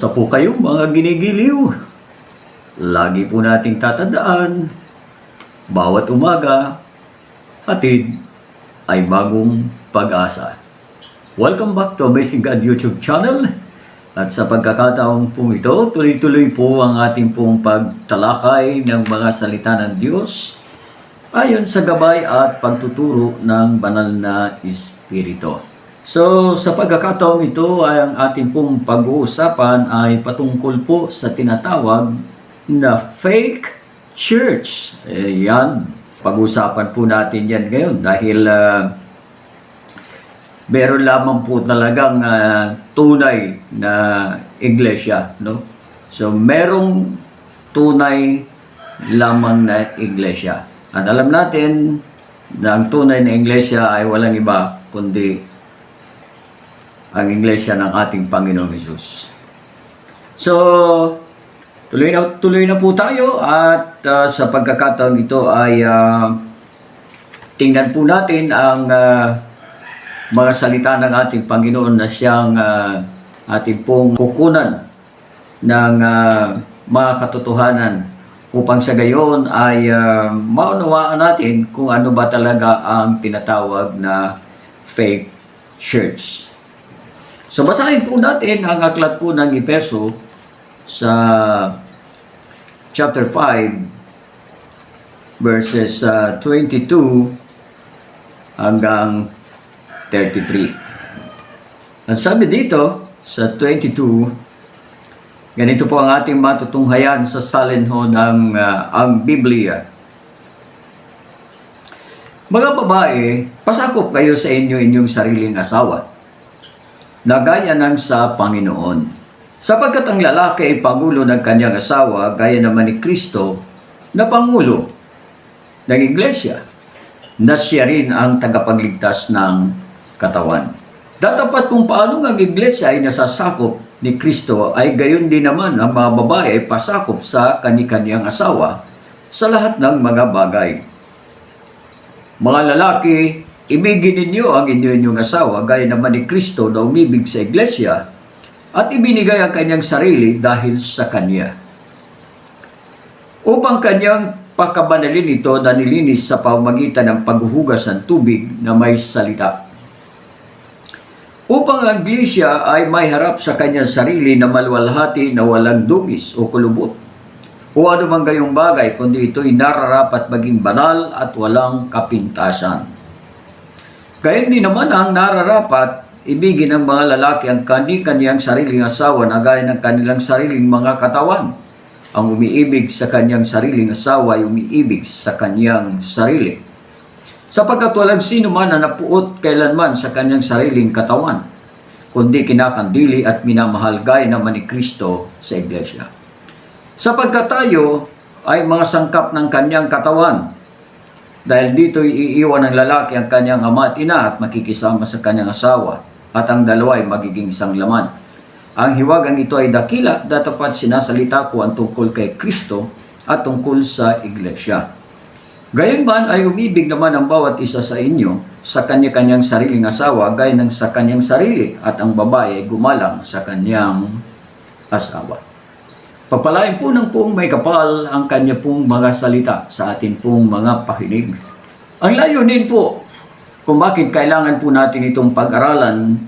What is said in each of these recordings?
Kumusta po kayo mga ginigiliw? Lagi po nating tatandaan, bawat umaga, hatid ay bagong pag-asa. Welcome back to Amazing God YouTube channel. At sa pagkakataong po ito, tuloy-tuloy po ang ating pong pagtalakay ng mga salita ng Diyos ayon sa gabay at pagtuturo ng banal na Espiritu. So, sa pagkakataong ito ay ang ating pong pag-uusapan ay patungkol po sa tinatawag na fake church. Eh, yan, pag-uusapan po natin yan ngayon dahil ah, meron lamang po talagang ah, tunay na iglesia, no? So, merong tunay lamang na iglesia. At alam natin na ang tunay na iglesia ay walang iba kundi ang iglesia ng ating Panginoong Yesus. So, tuloy na, tuloy na po tayo at ah, sa pagkakataon ito ay ah, tingnan po natin ang ah, mga salita ng ating Panginoon na siyang ah, ating pong kukunan ng ah, mga katotohanan upang sa gayon ay ah, maunawaan natin kung ano ba talaga ang tinatawag na fake church. So basahin po natin ang aklat po ng Ipeso sa chapter 5 verses ah, 22 hanggang 33. Ang sabi dito sa 22 Ganito po ang ating matutunghayan sa salinho ng ah, ang Biblia. Mga babae, pasakop kayo sa inyo inyong sariling asawa, na gaya ng sa Panginoon. Sapagkat ang lalaki ay pangulo ng kanyang asawa, gaya naman ni Kristo, na pangulo ng iglesia, na siya rin ang tagapagligtas ng katawan. Datapat kung paano ang iglesia ay nasasakop ni Kristo ay gayon din naman ang mga babae ay pasakop sa kanikanyang asawa sa lahat ng mga bagay. Mga lalaki, ibigin ninyo ang inyo-inyong asawa gaya naman ni Kristo na umibig sa iglesia at ibinigay ang kanyang sarili dahil sa kanya. Upang kanyang pakabanalin ito na nilinis sa pamagitan ng paghuhugas ng tubig na may salita upang ang iglesia ay may harap sa kanyang sarili na malwalhati na walang dugis o kulubot o man gayong bagay kundi ito'y nararapat maging banal at walang kapintasan. Kaya hindi naman ang nararapat ibigin ng mga lalaki ang kani-kaniyang sariling asawa na gaya ng kanilang sariling mga katawan. Ang umiibig sa kanyang sariling asawa ay umiibig sa kanyang sarili sapagkat walang sino man na napuot kailanman sa kanyang sariling katawan, kundi kinakandili at minamahal gaya naman ni Kristo sa iglesia. Sapagkat tayo ay mga sangkap ng kanyang katawan, dahil dito iiwan ng lalaki ang kanyang ama at ina at makikisama sa kanyang asawa, at ang dalawa ay magiging isang laman. Ang hiwagang ito ay dakila, datapat sinasalita ko ang tungkol kay Kristo at tungkol sa iglesia. Gayunman ay umibig naman ang bawat isa sa inyo sa kanya-kanyang sariling asawa gaya ng sa kanyang sarili at ang babae ay gumalang sa kanyang asawa. Papalain po ng pong may kapal ang kanya pong mga salita sa atin pong mga pakinig. Ang layunin po kung bakit kailangan po natin itong pag-aralan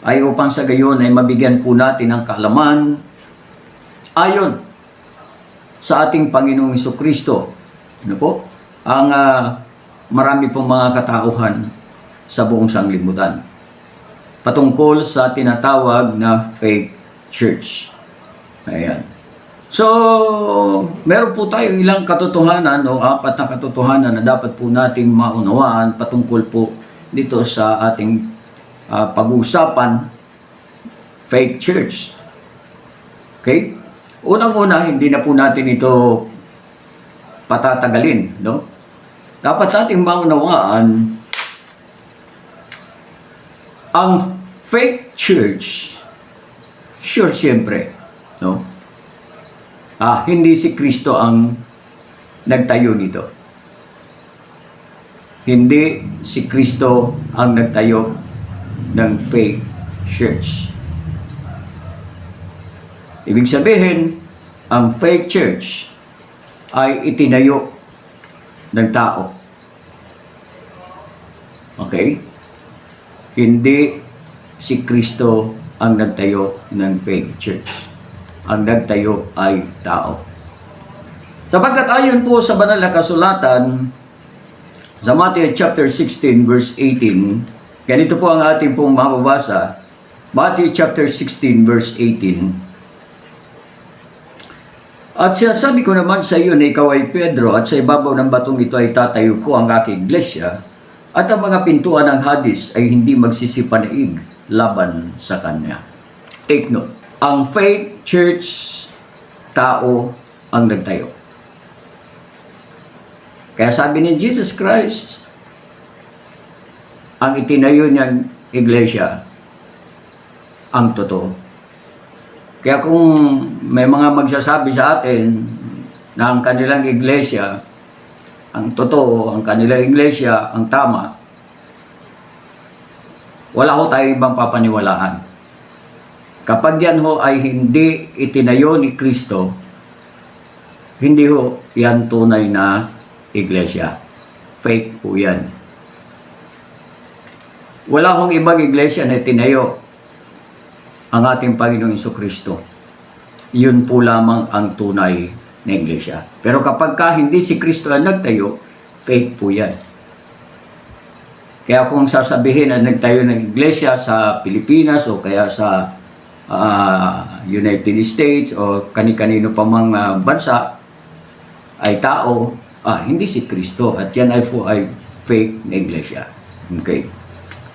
ay upang sa gayon ay mabigyan po natin ng kaalaman ayon sa ating Panginoong Kristo. Ano po? ang ah, marami pong mga katauhan sa buong sanglibutan patungkol sa tinatawag na fake church. Ayan. So, meron po tayo ilang katotohanan o apat na katotohanan na dapat po nating maunawaan patungkol po dito sa ating ah, pag-uusapan fake church. Okay? Unang-una, hindi na po natin ito patatagalin, no? Dapat nating maunawaan ang fake church, sure siyempre, no? Ah, hindi si Kristo ang nagtayo nito. Hindi si Kristo ang nagtayo ng fake church. Ibig sabihin, ang fake church ay itinayo ng tao. Okay? Hindi si Kristo ang nagtayo ng fake church. Ang nagtayo ay tao. Sapagkat ayon po sa banal na kasulatan, sa Matthew chapter 16 verse 18, ganito po ang ating pong mababasa. Matthew chapter 16 verse 18. At sinasabi ko naman sa iyo na ikaw ay Pedro at sa ibabaw ng batong ito ay tatayo ko ang aking iglesia at ang mga pintuan ng hadis ay hindi magsisipanaig laban sa kanya. Take note, ang faith church tao ang nagtayo. Kaya sabi ni Jesus Christ, ang itinayo niyang iglesia, ang totoo. Kaya kung may mga magsasabi sa atin na ang kanilang iglesia, ang totoo, ang kanilang iglesia, ang tama, wala ho tayo ibang papaniwalaan. Kapag yan ho ay hindi itinayo ni Kristo, hindi ho yan tunay na iglesia. Fake po yan. Wala hong ibang iglesia na tinayo ang ating Panginoong Iso Kristo. Yun po lamang ang tunay na iglesia. Pero kapag ka hindi si Kristo ang nagtayo, fake po yan. Kaya kung sasabihin na nagtayo ng iglesia sa Pilipinas o kaya sa ah, United States o kani-kanino pa mang ah, bansa ay tao, ah, hindi si Kristo at yan ay ay fake na iglesia. Okay?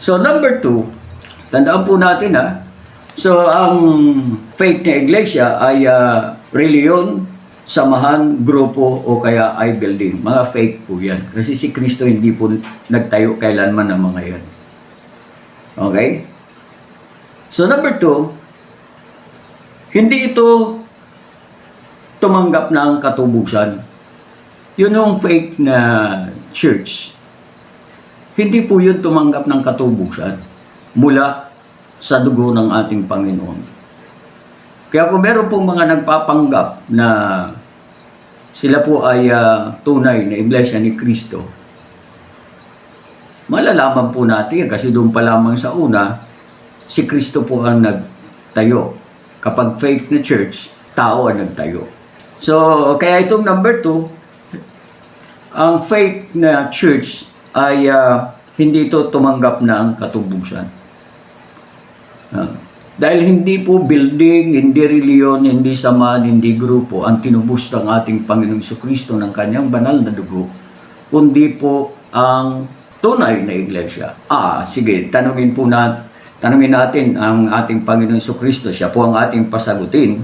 So number two, tandaan po natin ha, So, ang fake na iglesia ay uh, reliyon, samahan, grupo, o kaya ay building. Mga fake po yan. Kasi si Kristo hindi po nagtayo kailanman ng mga yan. Okay? So, number two, hindi ito tumanggap ng katubusan. Yun yung fake na church. Hindi po yun tumanggap ng katubusan mula sa dugo ng ating Panginoon. Kaya kung meron pong mga nagpapanggap na sila po ay ah, tunay na iglesia ni Kristo, malalaman po natin kasi doon pa lamang sa una, si Kristo po ang nagtayo. Kapag fake na church, tao ang nagtayo. So, kaya itong number two, ang fake na church ay ah, hindi ito tumanggap ng katubusan. Ah, dahil hindi po building, hindi reliyon, hindi samahan, hindi grupo ang tinubos ng ating Panginoong Kristo ng kanyang banal na dugo, kundi po ang tunay na iglesia. Ah, sige, tanungin po na, tanungin natin ang ating Panginoong Kristo. Siya po ang ating pasagutin.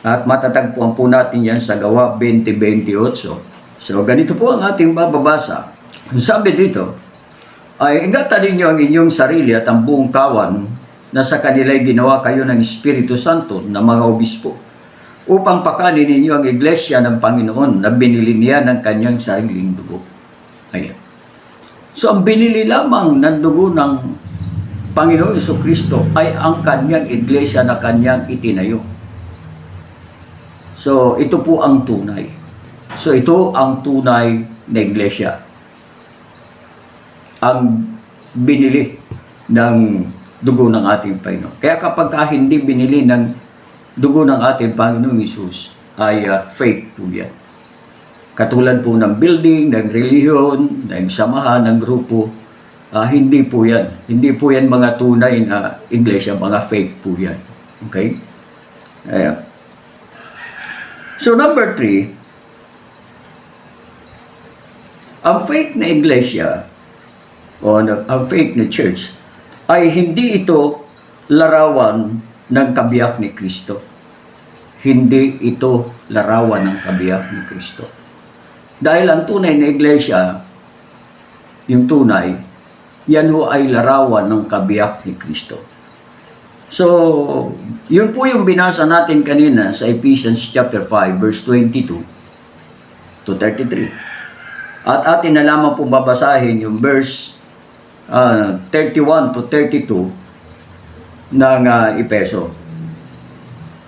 At matatagpuan po natin yan sa gawa 2028. So, ganito po ang ating bababasa. Sabi dito, ay ingatan ninyo ang inyong sarili at ang buong kawan na sa kanila'y ginawa kayo ng Espiritu Santo na mga obispo upang pakanin ninyo ang iglesia ng Panginoon na binili niya ng kanyang sariling dugo. Ayan. So ang binili lamang ng dugo ng Panginoon Iso Kristo ay ang kanyang iglesia na kanyang itinayo. So ito po ang tunay. So ito ang tunay na iglesia. Ang binili ng dugo ng ating Panginoon. Kaya kapag ka hindi binili ng dugo ng ating Panginoong Isus, ay uh, fake po yan. Katulad po ng building, ng reliyon, ng samahan, ng grupo, ah, hindi po yan. Hindi po yan mga tunay na iglesia, mga fake po yan. Okay? Ayan. So number three, ang fake na iglesia o na- ang fake na church ay hindi ito larawan ng kabiyak ni Kristo. Hindi ito larawan ng kabiyak ni Kristo. Dahil ang tunay na iglesia, yung tunay, yan ho ay larawan ng kabiyak ni Kristo. So, yun po yung binasa natin kanina sa Ephesians chapter 5 verse 22 to 33. At atin na lamang pong babasahin yung verse ah, 31 to 32 ng uh, Ipeso.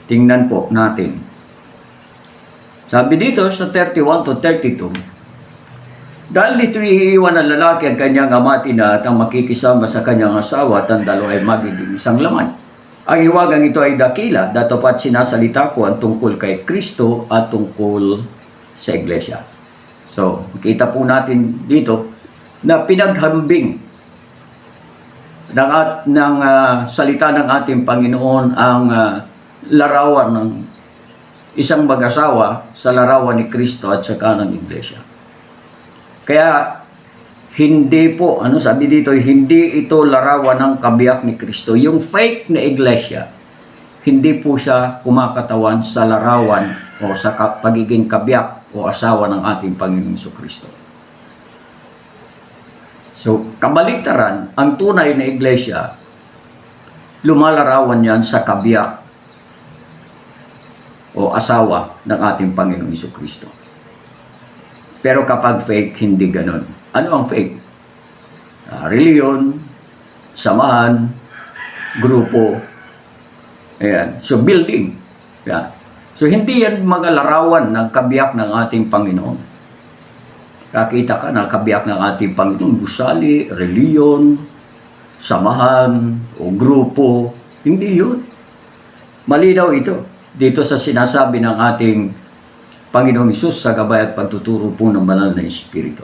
Tingnan po natin. Sabi dito sa 31 to 32, dahil dito iiwan ng lalaki ang kanyang ama at at ang makikisama sa kanyang asawa at ang dalawa ay magiging isang laman. Ang hiwagang ito ay dakila, datopat sinasalita ko ang tungkol kay Kristo at tungkol sa iglesia. So, kita po natin dito na pinaghambing ng, at, ng ah, salita ng ating Panginoon ang ah, larawan ng isang mag-asawa sa larawan ni Kristo at saka ng iglesia. Kaya hindi po, ano sabi dito, hindi ito larawan ng kabiyak ni Kristo. Yung fake na iglesia, hindi po siya kumakatawan sa larawan o sa pagiging kabiyak o asawa ng ating Panginoong Hesus Kristo. So, kabaliktaran, ang tunay na iglesia, lumalarawan yan sa kabiyak o asawa ng ating Panginoong Hesus Kristo. Pero kapag fake, hindi ganon. Ano ang fake? Ah, reliyon, samahan, grupo. Ayan. So, building. Yan. So, hindi yan mga larawan ng kabiyak ng ating Panginoon. Nakita ka na kabiyak ng ating Panginoon, gusali, reliyon, samahan, o grupo. Hindi yun. Malinaw ito. Dito sa sinasabi ng ating Panginoong Isus sa gabay at pagtuturo po ng banal na Espiritu.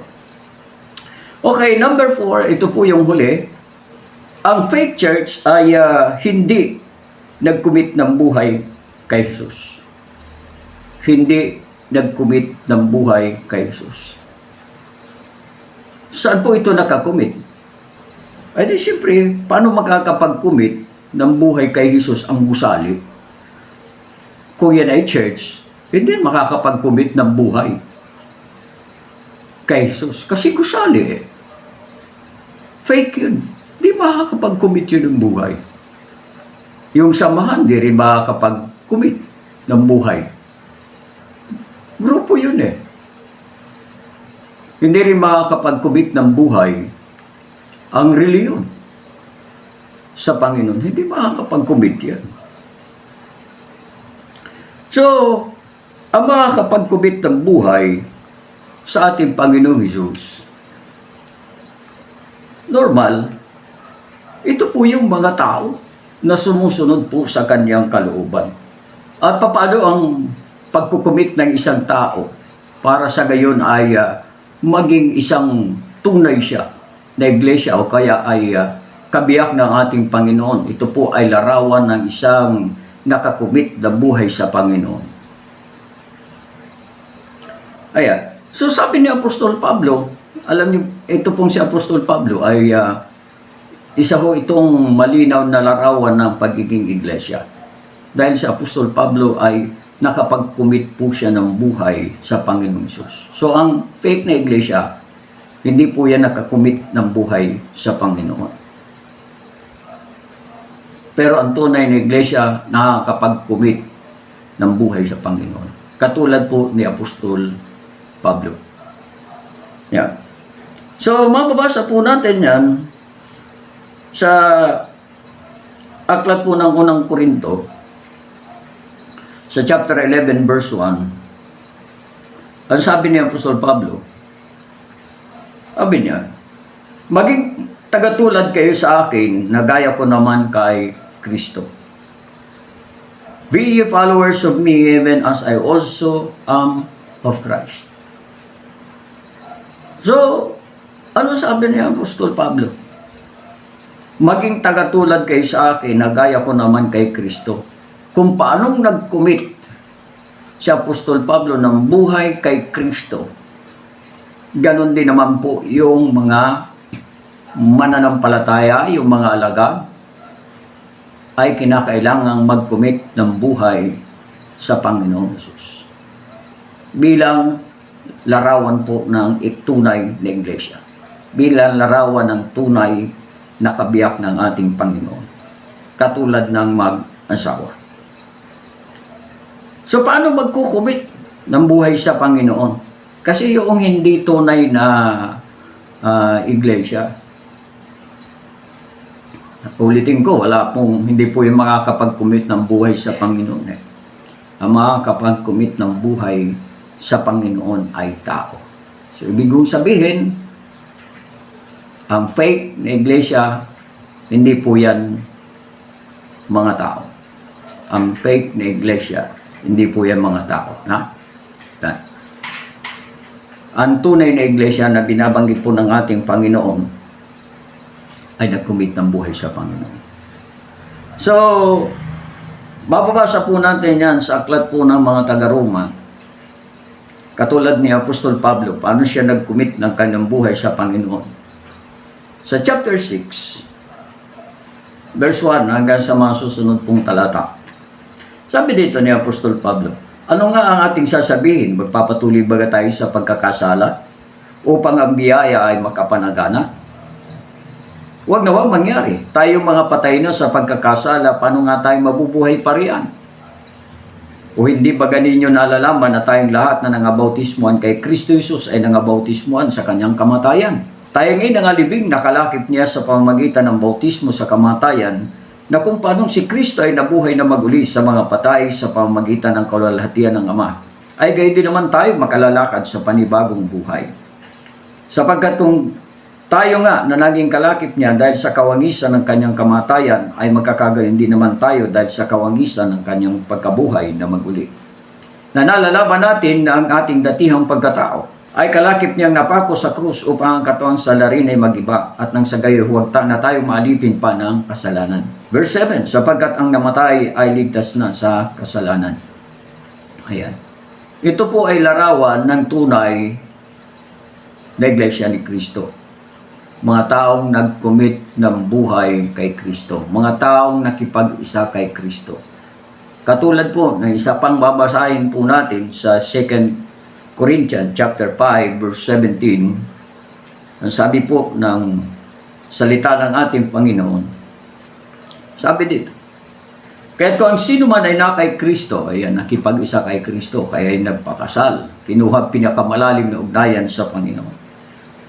Okay, number four, ito po yung huli. Ang fake church ay ah, hindi nag-commit ng buhay kay Jesus. Hindi nag-commit ng buhay kay Jesus. Saan po ito nakakommit? Ay di siyempre, paano makakapag-commit ng buhay kay Jesus ang gusali? Kung yan ay church, hindi makakapag-commit ng buhay kay Jesus. Kasi gusali eh. Fake yun. Di makakapag-commit yun ng buhay. Yung samahan, di rin makakapag-commit ng buhay. Grupo yun eh. Hindi rin makakapag-commit ng buhay ang reliyon sa Panginoon. Hindi makakapag-commit yan. So, ang makakapag-commit ng buhay sa ating Panginoong Jesus, normal, ito po yung mga tao na sumusunod po sa kanyang kalooban. At paano ang pagkukumit ng isang tao para sa gayon ay ah, maging isang tunay siya na iglesia o kaya ay ah, kabiyak ng ating Panginoon. Ito po ay larawan ng isang nakakumit na buhay sa Panginoon. Ayan. So sabi ni Apostol Pablo, alam niyo, ito pong si Apostol Pablo ay ah, isa ho itong malinaw na larawan ng pagiging iglesia. Dahil si Apostol Pablo ay nakapag-commit po siya ng buhay sa Panginoong Isus. So ang fake na iglesia, hindi po yan nakakommit ng buhay sa Panginoon. Pero ang tunay na iglesia, nakakapag-commit ng buhay sa Panginoon. Katulad po ni Apostol Pablo. Yan. So, mababasa po natin yan sa aklat po ng unang Korinto, sa chapter 11, verse 1, ang sabi ni Apostol Pablo, sabi niya, maging tagatulad kayo sa akin na gaya ko naman kay Kristo. Be ye followers of me even as I also am of Christ. So, ano sabi ni Apostol Pablo? Maging tagatulad kayo sa akin na gaya ko naman kay Kristo. Kung paanong nag-commit si Apostol Pablo ng buhay kay Kristo, ganon din naman po yung mga mananampalataya, yung mga alaga, ay kinakailangang mag-commit ng buhay sa Panginoong Jesus. Bilang larawan po ng tunay na iglesia. Bilang larawan ng tunay na kabiyak ng ating Panginoon. Katulad ng mag-asawa. So paano magkukumit ng buhay sa Panginoon? Kasi yung hindi tunay na ah, iglesia, ulitin ko, wala pong, hindi po yung makakapag-commit ng buhay sa Panginoon eh. ang makakapag-commit ng buhay sa Panginoon ay tao. So, ibig kong sabihin, ang fake na iglesia, hindi po yan mga tao. Ang fake na iglesia, hindi po yan mga tao. Ha? Yan. Ang tunay na iglesia na binabanggit po ng ating Panginoon ay nag-commit ng buhay sa Panginoon. So, bababasa po natin yan sa aklat po ng mga taga-Roma. Katulad ni Apostol Pablo, paano siya nag-commit ng kanyang buhay sa Panginoon. Sa chapter 6, verse 1 hanggang sa mga susunod pong talata. Sabi dito ni Apostol Pablo, ano nga ang ating sasabihin? Magpapatuloy ba tayo sa pagkakasala upang ang biyaya ay makapanagana? Huwag na huwag mangyari. Tayo mga patay na sa pagkakasala, paano nga tayo mabubuhay pa riyan? O hindi ba ganinyo nalalaman na tayong lahat na nangabautismuhan kay Kristo Jesus ay nangabautismuhan sa kanyang kamatayan? Tayo ngayon nangalibing nakalakip niya sa pamamagitan ng bautismo sa kamatayan na kung paanong si Kristo ay nabuhay na maguli sa mga patay sa pamamagitan ng kalalhatian ng Ama, ay gayon din naman tayo makalalakad sa panibagong buhay. Sapagkat kung tayo nga na naging kalakip niya dahil sa kawangisan ng kanyang kamatayan ay magkakagayon din naman tayo dahil sa kawangisan ng kanyang pagkabuhay na maguli. Na nalalaman natin na ang ating datihang pagkatao ay kalakip niyang napako sa krus upang ang katuwang salarin ay magiba at nang sa gayo huwag ta na tayo maalipin pa ng kasalanan. Verse 7, sapagkat ang namatay ay ligtas na sa kasalanan. Ayan. Ito po ay larawan ng tunay na Iglesia ni Kristo mga taong nag-commit ng buhay kay Kristo, mga taong nakipag-isa kay Kristo. Katulad po ng isa pang babasahin po natin sa 2 Corinthians chapter 5 verse 17. Ang sabi po ng salita ng ating Panginoon. Sabi dito, kaya ang sino man ay na kay Kristo, ayan, nakipag-isa kay Kristo, kaya ay nagpakasal, kinuha pinakamalalim na ugnayan sa Panginoon.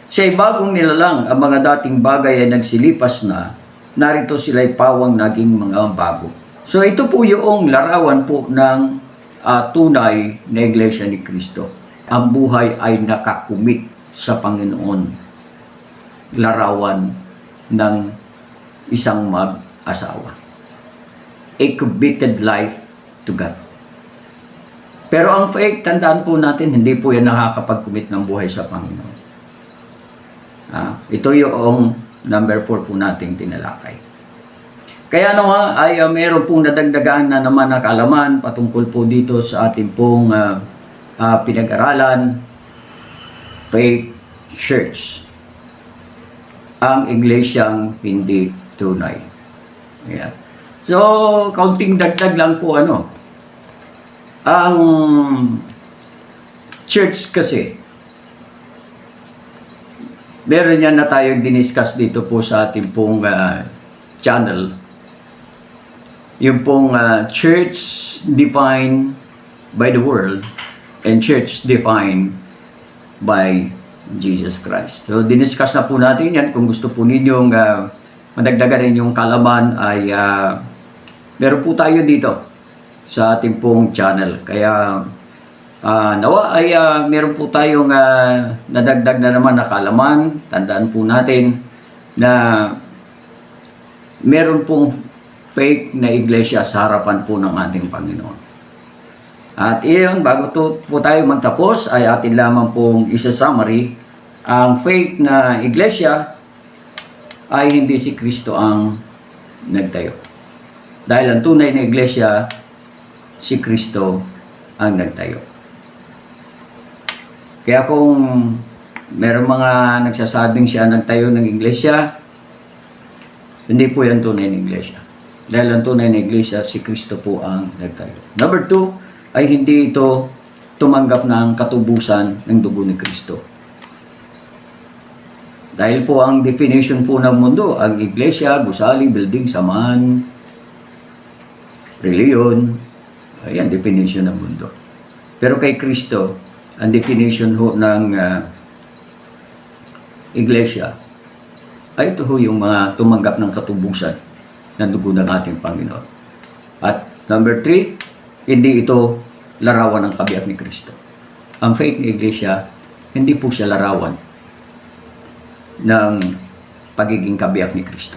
Siya ay bagong nilalang ang mga dating bagay ay nagsilipas na, narito sila'y pawang naging mga bago. So ito po yung larawan po ng ah, tunay na Iglesia ni Kristo. Ang buhay ay nakakumit sa Panginoon. Larawan ng isang mag-asawa. A committed life to God. Pero ang faith, tandaan po natin, hindi po yan nakakapag-commit ng buhay sa Panginoon. Ah, ito yung number 4 po nating tinalakay. Kaya nga ay uh, meron pong nadagdagan na naman na kaalaman patungkol po dito sa ating pong ah, ah, pinag-aralan faith church ang iglesyang hindi tunay. Yeah. So, kaunting dagdag lang po ano. Ang church kasi meron yan na tayong diniscuss dito po sa ating pong ah, channel. Yung pong ah, church defined by the world and church defined by Jesus Christ. So, diniscuss na po natin yan. Kung gusto po ninyong ah, madagdagan inyong kalaman ay ah, meron po tayo dito sa ating pong channel. Kaya Ah, nawa ay ah, meron po tayong ah, nadagdag na naman na kaalaman. Tandaan po natin na meron pong fake na iglesia sa harapan po ng ating Panginoon. At iyon, bago to, po tayo magtapos, ay atin lamang pong isa-summary. Ang fake na iglesia ay hindi si Kristo ang nagtayo. Dahil ang tunay na iglesia, si Kristo ang nagtayo. Kaya kung meron mga nagsasabing siya nagtayo ng iglesia, hindi po yan tunay na iglesia. Dahil ang tunay na iglesia, si Kristo po ang nagtayo. Number two, ay hindi ito tumanggap ng katubusan ng dugo ni Kristo. Dahil po ang definition po ng mundo, ang iglesia, gusali, building, samahan, reliyon, ayan, definition ng mundo. Pero kay Kristo, ang definition ho ng uh, iglesia ay ito ho yung mga tumanggap ng katubusan ng dugo ng ating Panginoon. At number three, Hindi ito larawan ng kabiyak ni Kristo. Ang faith ni Iglesia, hindi po siya larawan ng pagiging kabiyak ni Kristo.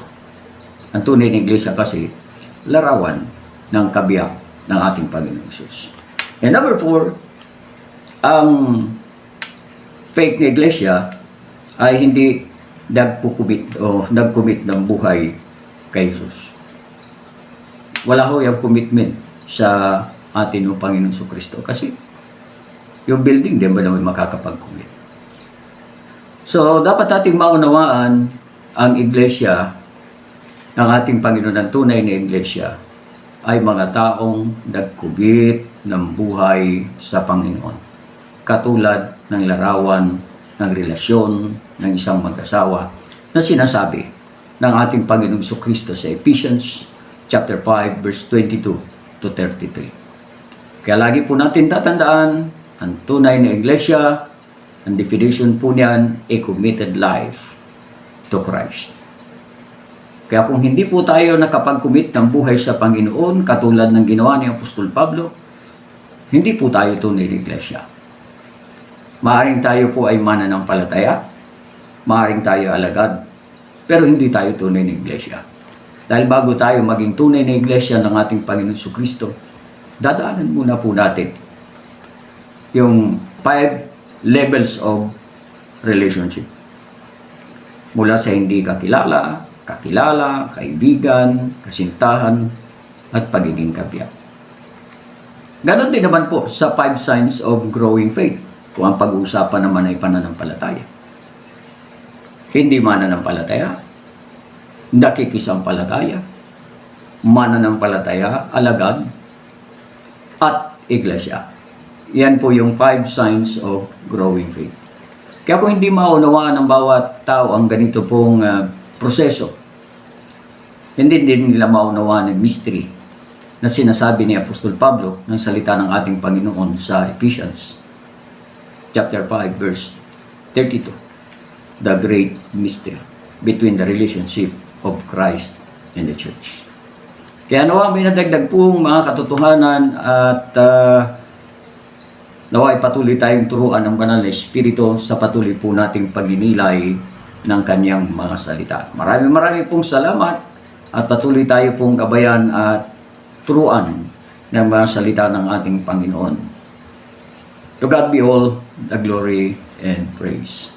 Ang tunay ng Iglesia kasi, larawan ng kabiyak ng ating Panginoong Isus. And number four, ang faith ni Iglesia ay hindi nagkukumit o nagkumit ng buhay kay Jesus. Wala ho yung commitment sa atin ng Panginoon sa Kristo kasi yung building din ba naman makakapag-commit. So, dapat nating maunawaan ang iglesia ng ating Panginoon ng tunay na iglesia ay mga taong nagkubit ng buhay sa Panginoon. Katulad ng larawan ng relasyon ng isang mag-asawa na sinasabi ng ating Panginoong Kristo sa Ephesians chapter 5 verse 22 to 33. Kaya lagi po natin tatandaan ang tunay na iglesia, ang definition po niyan, a committed life to Christ. Kaya kung hindi po tayo nakapag-commit ng buhay sa Panginoon, katulad ng ginawa ni Apostol Pablo, hindi po tayo tunay na iglesia. Maaring tayo po ay mananampalataya, maaring tayo alagad, pero hindi tayo tunay na iglesia. Dahil bago tayo maging tunay na iglesia ng ating Panginoon Su Kristo, dadaanan muna po natin yung five levels of relationship. Mula sa hindi kakilala, kakilala, kaibigan, kasintahan, at pagiging kabiyak. Ganon din naman po sa five signs of growing faith kung ang pag-uusapan naman ay pananampalataya. Hindi mananampalataya, nakikisampalataya, mananampalataya, alagad, at iglesia. Yan po yung five signs of growing faith. Kaya kung hindi maunawaan ng bawat tao ang ganito pong ah, proseso, hindi din nila maunawaan ang mystery na sinasabi ni Apostol Pablo ng salita ng ating Panginoon sa Ephesians chapter 5 verse 32 the great mystery between the relationship of Christ and the church. Kaya nawa may nadagdag pong mga katotohanan at uh, nawa patuloy tayong turuan ng banal na Espiritu sa patuloy po nating pagninilay ng kanyang mga salita. Maraming maraming pong salamat at patuloy tayo pong gabayan at turuan ng mga salita ng ating Panginoon. To God be all the glory and praise.